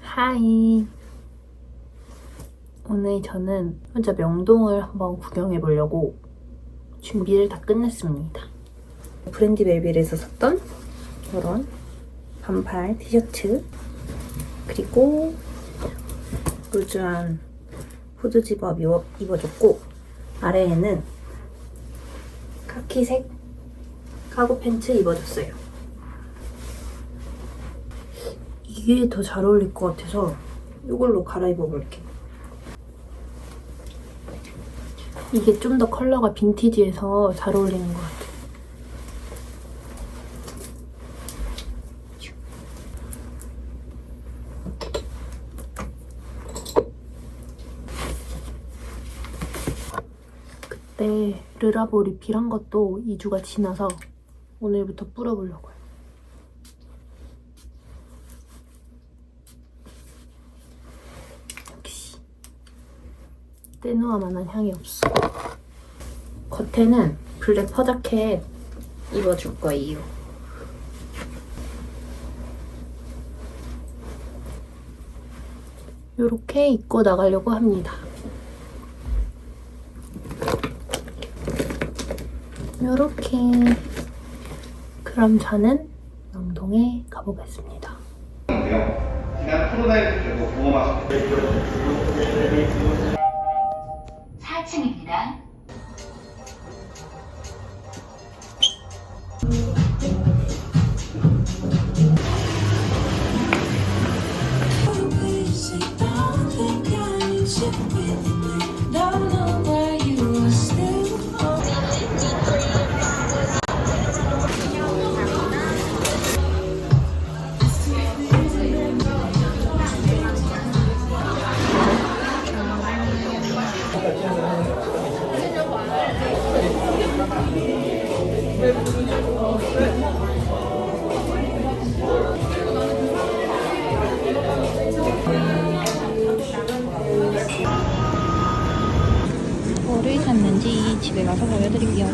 하이. 오늘 저는 혼자 명동을 한번 구경해 보려고 준비를 다 끝냈습니다. 브랜디 멜빌에서 샀던 이런 반팔 티셔츠 그리고 루즈한 후드 집업 입어, 입어줬고 아래에는 카키색 카고 팬츠 입어줬어요. 이게 더 잘 어울릴 것 같아서 이걸로 갈아입어 볼게요. 이게 좀 더 컬러가 빈티지해서 잘 어울리는 것 같아요. 그때 르라보 리필한 것도 2주가 지나서 오늘부터 뿌려보려고요. 역시 때누아만한 향이 없어. 겉에는 블랙 퍼자켓 입어줄 거예요. 이렇게 입고 나가려고 합니다. 이렇게 그럼 저는 명동에 가보겠습니다. 지난 코로나19 때도 보험하셨고 4층입니다. 뭐를 샀는지 집에 가서 보여드릴게요.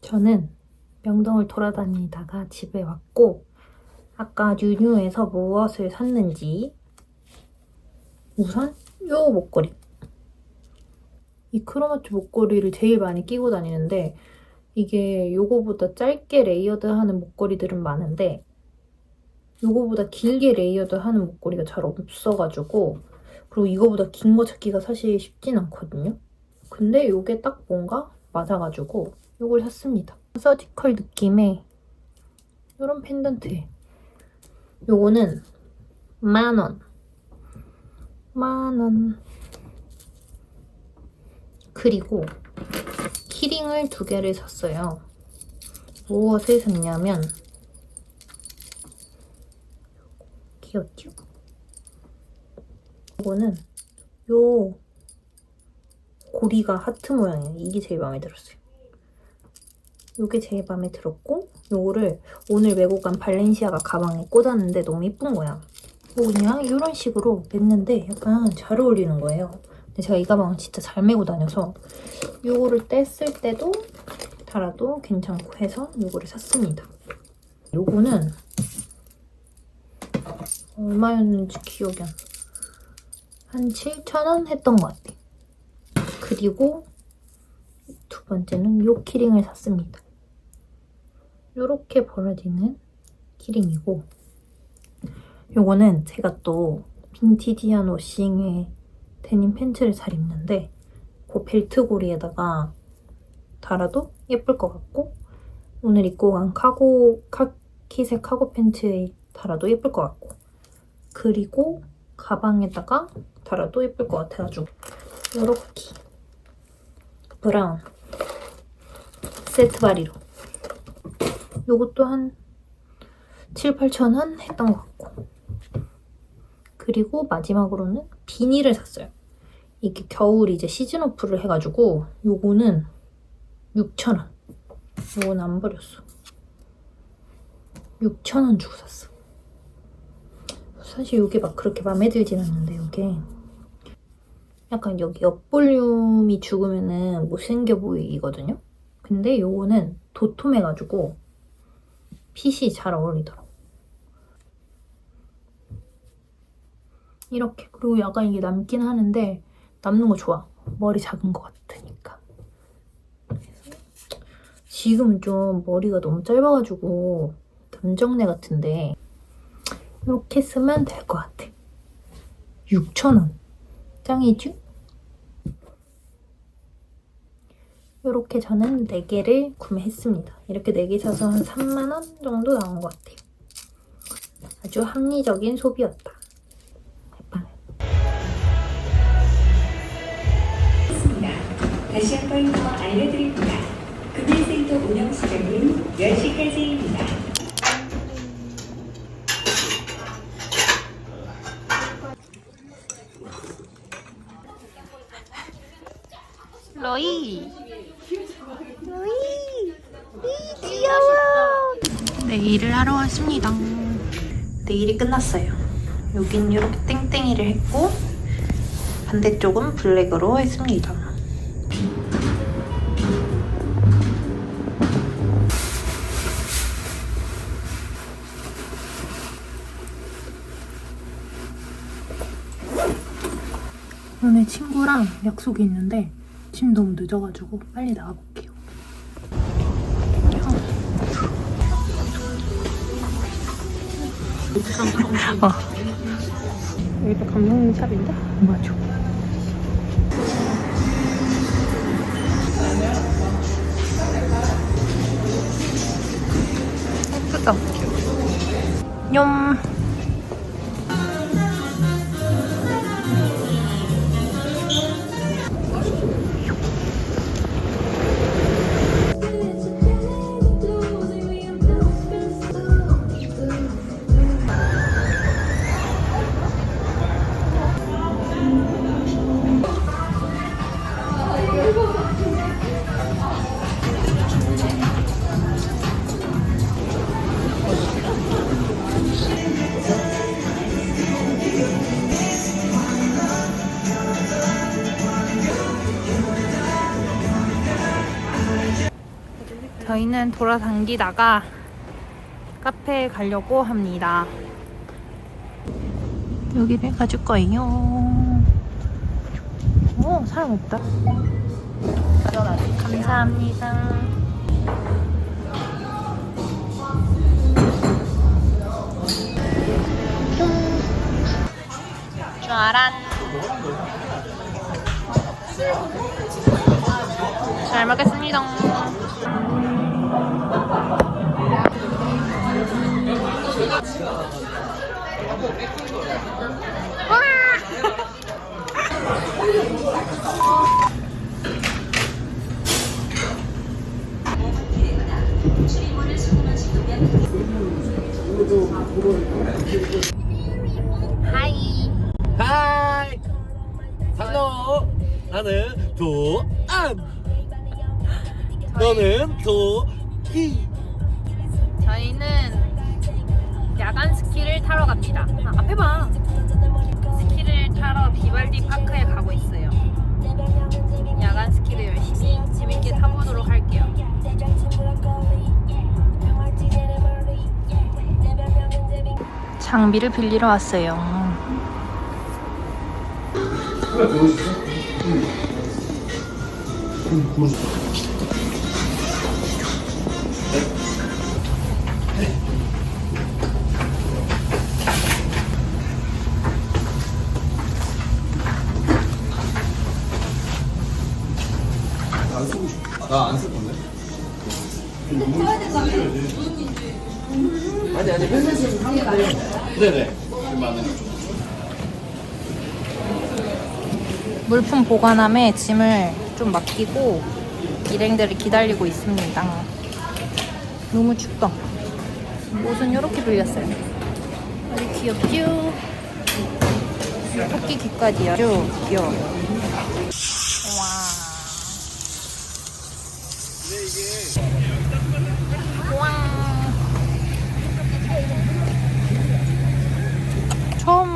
저는 명동을 돌아다니다가 집에 왔고 아까 유뉴에서 무엇을 샀는지 우선 요 목걸이 이 크로마츠 목걸이를 제일 많이 끼고 다니는데 이게 요거보다 짧게 레이어드하는 목걸이들은 많은데 요거보다 길게 레이어드하는 목걸이가 잘 없어가지고 그리고 이거보다 긴 거 찾기가 사실 쉽진 않거든요. 근데 요게 딱 뭔가 맞아가지고 요걸 샀습니다. 서지컬 느낌의 요런 펜던트. 요거는 만 원. 만 원. 그리고 키링을 두 개를 샀어요. 무엇을 샀냐면 귀엽죠? 이거는 요 고리가 하트 모양이에요. 이게 제일 마음에 들었어요. 요게 제일 마음에 들었고 요거를 오늘 메고 간 발렌시아가 가방에 꽂았는데 너무 예쁜 거야. 뭐 그냥 이런 식으로 맸는데 약간 잘 어울리는 거예요. 근데 제가 이 가방을 진짜 잘 메고 다녀서 요거를 뗐을 때도 달아도 괜찮고 해서 요거를 샀습니다. 요거는 얼마였는지 기억이 안 나. 한 7,000원 했던 것 같아. 그리고 두 번째는 요 키링을 샀습니다. 요렇게 벌어지는 키링이고 요거는 제가 또 빈티지한 워싱의 데님 팬츠를 잘 입는데 그 벨트 고리에다가 달아도 예쁠 것 같고 오늘 입고 간 카고 카키색 카고 팬츠에 달아도 예쁠 것 같고 그리고 가방에다가 달아도 예쁠 것 같아가지고 요렇게. 브라운. 세트 바리로. 요것도 한 7, 8천 원 했던 것 같고. 그리고 마지막으로는 비닐을 샀어요. 이게 겨울 이제 시즌 오프를 해가지고 요거는 6천 원. 요건 안 버렸어. 6천 원 주고 샀어. 사실 이게 막 그렇게 마음에 들진 않는데 이게. 약간 여기 옆 볼륨이 죽으면은 못생겨 보이거든요. 근데 요거는 도톰해가지고 핏이 잘 어울리더라고. 이렇게 그리고 약간 이게 남긴 하는데 남는 거 좋아. 머리 작은 것 같으니까. 지금은 좀 머리가 너무 짧아가지고 남정네 같은데 이렇게 쓰면 될 것 같아. 6,000원. 짱이죠? 이렇게 저는 4개를 구매했습니다. 이렇게 4개 사서 한 3만원 정도 나온 것 같아요. 아주 합리적인 소비였다. 다시 한 번 더 알려드립니다. 금일센터 운영 시간은 10시까지입니다. 로이. 로이. 이 귀여워. 내일을 하러 왔습니다. 내일이 끝났어요. 여긴 이렇게 땡땡이를 했고 반대쪽은 블랙으로 했습니다. 오늘 친구랑 약속이 있는데 지금 너무 늦어가지고 빨리 나가볼게요. 어. 여기가 감성 샵인데? 맞아. 예쁘다. 뇽. 저희는 돌아다니다가 카페에 가려고 합니다. 여기를 가줄 거예요. 오, 사람 없다. 감사합니다. 잘 먹겠습니다. 하이. 하이. 할로. 나는 도안 너는 도 갑니다. 아, 앞에 봐. 스키를 타러 비발디 파크에 가고 있어요. 야간 스키를 열심히 재밌게 타보도록 할게요. 장비를 빌리러 왔어요. 나 안 쓸 건데 아니 아니 회사에서 한개 네네 물품 보관함에 짐을 좀 맡기고 일행들을 기다리고 있습니다. 너무 춥다. 옷은 이렇게 빌렸어요. 아주 귀엽죠? 토끼 귀까지요. 아주 귀여워. 와. 와.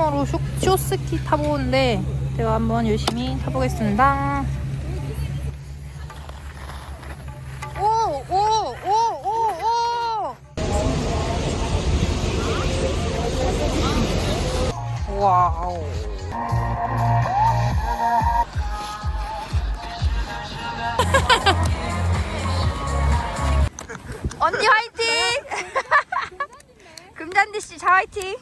처음으로 쇼, 쇼스키 타보는데 제가 한번 열심히 타보겠습니다. 언니 화이팅! 금잔디 씨 자 화이팅!